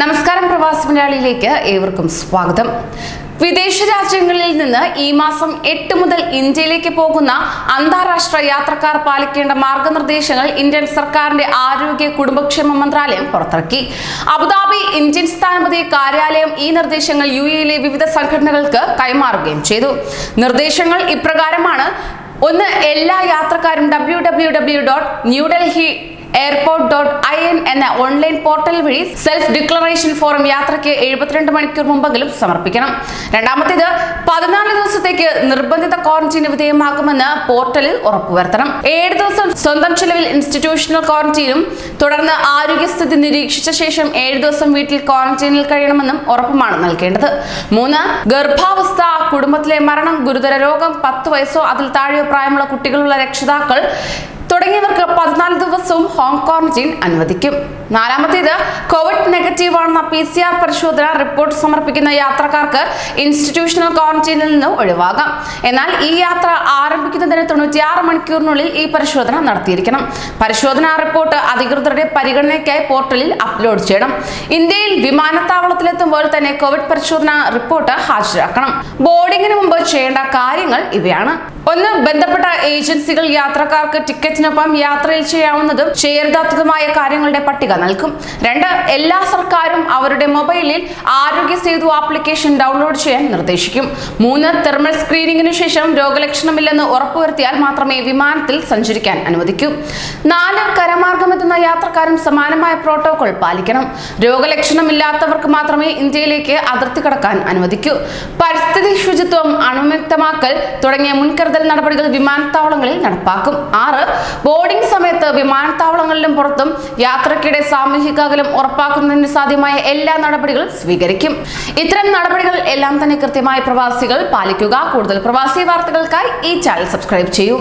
നമസ്കാരം പ്രവാസി മലയാളിയിലേക്ക് ഏവർക്കും സ്വാഗതം. വിദേശ രാജ്യങ്ങളിൽ നിന്ന് ഈ മാസം എട്ട് മുതൽ ഇന്ത്യയിലേക്ക് പോകുന്ന അന്താരാഷ്ട്ര യാത്രക്കാർ പാലിക്കേണ്ട മാർഗനിർദ്ദേശങ്ങൾ ഇന്ത്യൻ സർക്കാരിന്റെ ആരോഗ്യ കുടുംബക്ഷേമ മന്ത്രാലയം പുറത്തിറക്കി. അബുദാബി ഇന്ത്യൻ സ്ഥാനപതി കാര്യാലയം ഈ നിർദ്ദേശങ്ങൾ യു എയിലെ വിവിധ സംഘടനകൾക്ക് കൈമാറുകയും ചെയ്തു. നിർദ്ദേശങ്ങൾ ഇപ്രകാരമാണ്. ഒന്ന് എല്ലാ യാത്രക്കാരും W W W dot New Delhi airport dot I N എന്ന ഓൺലൈൻ പോർട്ടൽ വഴി സെൽഫ് ഡിക്ലറേഷൻ ഫോറം യാത്രയ്ക്ക് എഴുപത്തിരണ്ട് മണിക്കൂർ മുമ്പെങ്കിലും സമർപ്പിക്കണം. രണ്ടാമത്തേത് പതിനാല് ദിവസത്തേക്ക് നിർബന്ധിത ക്വാറന്റീന് വിധേയമാകുമെന്ന് പോർട്ടലിൽ ഉറപ്പുവരുത്തണം. ഏഴ് ദിവസം സ്വന്തം ചെലവിൽ ഇൻസ്റ്റിറ്റ്യൂഷണൽ ക്വാറന്റീനും തുടർന്ന് ആരോഗ്യസ്ഥിതി നിരീക്ഷിച്ച ശേഷം ഏഴ് ദിവസം വീട്ടിൽ ക്വാറന്റീനിൽ കഴിയണമെന്നും ഉറപ്പുമാണ് നൽകേണ്ടത്. മൂന്ന് ഗർഭാവസ്ഥ കുടുംബത്തിലെ മരണം ഗുരുതര രോഗം പത്ത് വയസ്സോ അതിൽ താഴെയോ പ്രായമുള്ള കുട്ടികളുള്ള രക്ഷിതാക്കൾ തുടങ്ങിയവർക്ക് പതിനാല് ദിവസവും ഹോം ക്വാറന്റീൻ അനുവദിക്കും. നാലാമത്തേത് കോവിഡ് നെഗറ്റീവ് ആണെന്ന പി സി ആർ പരിശോധന റിപ്പോർട്ട് സമർപ്പിക്കുന്ന യാത്രക്കാർക്ക് ഇൻസ്റ്റിറ്റ്യൂഷണൽ ക്വാറന്റീനിൽ നിന്ന് ഒഴിവാകാം. എന്നാൽ ഈ യാത്ര ആരംഭിക്കുന്നതിന് തൊണ്ണൂറ്റിയാറ് മണിക്കൂറിനുള്ളിൽ ഈ പരിശോധന നടത്തിയിരിക്കണം. പരിശോധനാ റിപ്പോർട്ട് അധികൃതരുടെ പരിഗണനയ്ക്കായി പോർട്ടലിൽ അപ്ലോഡ് ചെയ്യണം. ഇന്ത്യയിൽ വിമാനത്താവളത്തിലെത്തുമ്പോൾ തന്നെ കോവിഡ് പരിശോധന റിപ്പോർട്ട് ഹാജരാക്കണം. ബോർഡിംഗിന് മുമ്പ് ചെയ്യേണ്ട കാര്യങ്ങൾ ഇവയാണ്. ഒന്ന് ബന്ധപ്പെട്ട ഏജൻസികൾ യാത്രക്കാർക്ക് ടിക്കറ്റിനൊപ്പം യാത്രയിൽ ചെയ്യരുതാത്തതുമായ കാര്യങ്ങളുടെ പട്ടിക നൽകും. രണ്ട് എല്ലാ സർക്കാരും അവരുടെ മൊബൈലിൽ ആരോഗ്യ സേതു ആപ്ലിക്കേഷൻ ഡൗൺലോഡ് ചെയ്യാൻ നിർദ്ദേശിക്കും. മൂന്ന് തെർമൽ സ്ക്രീനിംഗിന് ശേഷം രോഗലക്ഷണമില്ലെന്ന് ഉറപ്പുവരുത്തിയാൽ മാത്രമേ വിമാനത്തിൽ സഞ്ചരിക്കാൻ അനുവദിക്കൂ. നാല് കരമാർഗമെത്തുന്ന യാത്രക്കാരും സമാനമായ പ്രോട്ടോകോൾ പാലിക്കണം. രോഗലക്ഷണമില്ലാത്തവർക്ക് മാത്രമേ ഇന്ത്യയിലേക്ക് അതിർത്തി കടക്കാൻ അനുവദിക്കൂ. പരിസ്ഥിതി ശുചിത്വം അണുമുക്തമാക്കൽ തുടങ്ങിയ മുൻകരുതൽ നടപടികൾ വിമാനത്താവളങ്ങളിൽ നടപ്പാക്കും. ആറ് ബോർഡിംഗ് സമയത്ത് വിമാനത്താവളങ്ങളിലും പുറത്തും യാത്രക്കിടെ സാമൂഹിക അകലം ഉറപ്പാക്കുന്നതിന് സാധ്യമായ എല്ലാ നടപടികളും സ്വീകരിക്കും. ഇത്തരം നടപടികൾ എല്ലാം തന്നെ കൃത്യമായി പ്രവാസികൾ പാലിക്കുക. കൂടുതൽ പ്രവാസി വാർത്തകൾക്കായി ഈ ചാനൽ സബ്സ്ക്രൈബ് ചെയ്യൂ.